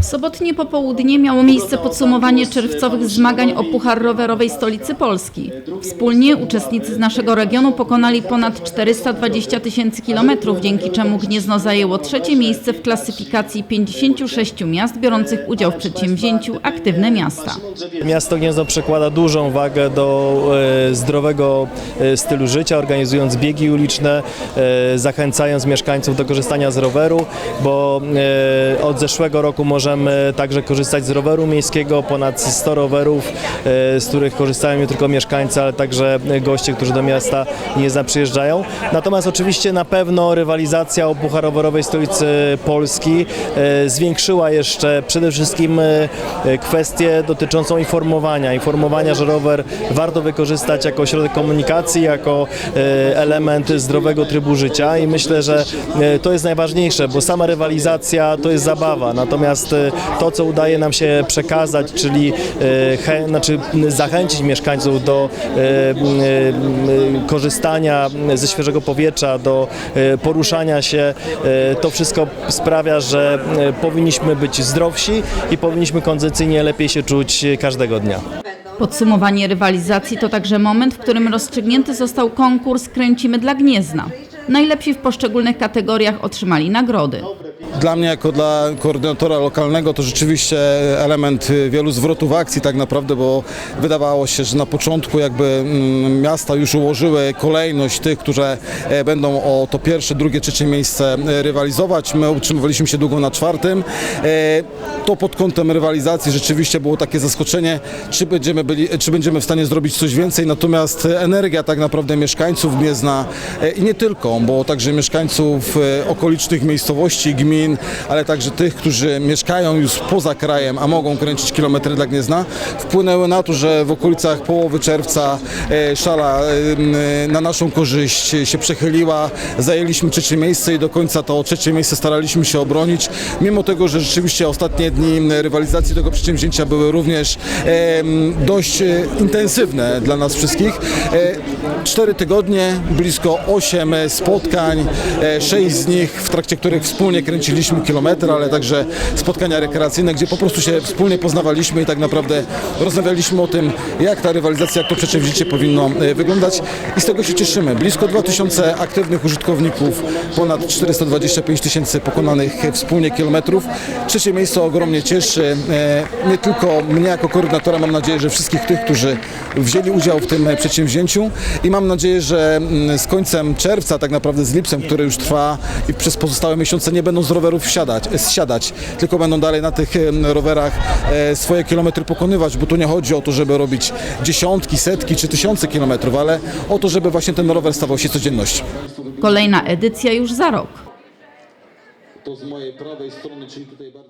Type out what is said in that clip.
W sobotnie popołudnie miało miejsce podsumowanie czerwcowych zmagań o Puchar Rowerowej Stolicy Polski. Wspólnie uczestnicy z naszego regionu pokonali ponad 420 tysięcy kilometrów, dzięki czemu Gniezno zajęło trzecie miejsce w klasyfikacji 56 miast biorących udział w przedsięwzięciu Aktywne Miasta. Miasto Gniezno przykłada dużą wagę do e, zdrowego e, stylu życia, organizując biegi uliczne, e, zachęcając mieszkańców do korzystania z roweru, bo od zeszłego roku możemy także korzystać z roweru miejskiego, ponad 100 rowerów, e, z których korzystają nie tylko mieszkańcy, ale także goście, którzy do miasta Gniezna przyjeżdżają. Natomiast oczywiście na pewno rywalizacja o Puchar Rowerowej Stolicy Polski e, zwiększyła jeszcze przede wszystkim e, kwestię dotyczącą informowania. Informowania, że rower warto wykorzystać jako środek komunikacji, jako element zdrowego trybu życia i myślę, że to jest najważniejsze, bo sama rywalizacja to jest zabawa, natomiast e, to, co udaje nam się przekazać, czyli e, chę, znaczy zachęcić mieszkańców do korzystania ze świeżego powietrza, do poruszania się, to wszystko sprawia, że powinniśmy być zdrowsi i powinniśmy kondycyjnie lepiej się czuć każdego dnia. Podsumowanie rywalizacji to także moment, w którym rozstrzygnięty został konkurs Kręcimy dla Gniezna. Najlepsi w poszczególnych kategoriach otrzymali nagrody. Dla mnie, jako dla koordynatora lokalnego, to rzeczywiście element y, wielu zwrotów akcji tak naprawdę, bo wydawało się, że na początku jakby mm, miasta już ułożyły kolejność tych, które e, będą o to pierwsze, drugie, trzecie miejsce e, rywalizować. My utrzymywaliśmy się długo na czwartym. E, To pod kątem rywalizacji rzeczywiście było takie zaskoczenie, czy będziemy, byli, czy będziemy w stanie zrobić coś więcej, natomiast energia tak naprawdę mieszkańców Gniezna i nie tylko, bo także mieszkańców okolicznych miejscowości, gmin, ale także tych, którzy mieszkają już poza krajem, a mogą kręcić kilometry dla Gniezna, wpłynęły na to, że w okolicach połowy czerwca e, szala e, m, na naszą korzyść się przechyliła, zajęliśmy trzecie miejsce i do końca to trzecie miejsce staraliśmy się obronić, mimo tego, że rzeczywiście ostatnie dni rywalizacji tego przedsięwzięcia były również e, dość e, intensywne dla nas wszystkich. E, Cztery tygodnie, blisko osiem spotkań, e, sześć z nich, w trakcie których wspólnie kręciliśmy kilometr, ale także spotkania rekreacyjne, gdzie po prostu się wspólnie poznawaliśmy i tak naprawdę rozmawialiśmy o tym, jak ta rywalizacja, jak to przedsięwzięcie powinno e, wyglądać i z tego się cieszymy. Blisko 2000 aktywnych użytkowników, ponad 425 tysięcy pokonanych wspólnie kilometrów. Trzecie miejsce ogromnie cieszy, e, nie tylko mnie jako koordynatora, mam nadzieję, że wszystkich tych, którzy wzięli udział w tym przedsięwzięciu i mam nadzieję, że mm, z końcem czerwca, tak naprawdę z lipcem, który już trwa i przez pozostałe miesiące nie będą z rowerów wsiadać, e, zsiadać, tylko będą dalej na tych rowerach e, swoje kilometry pokonywać, bo tu nie chodzi o to, żeby robić dziesiątki, setki czy tysiące kilometrów, ale o to, żeby właśnie ten rower stawał się codziennością. Kolejna edycja już za rok. To z mojej prawej strony, czyli tutaj bardziej...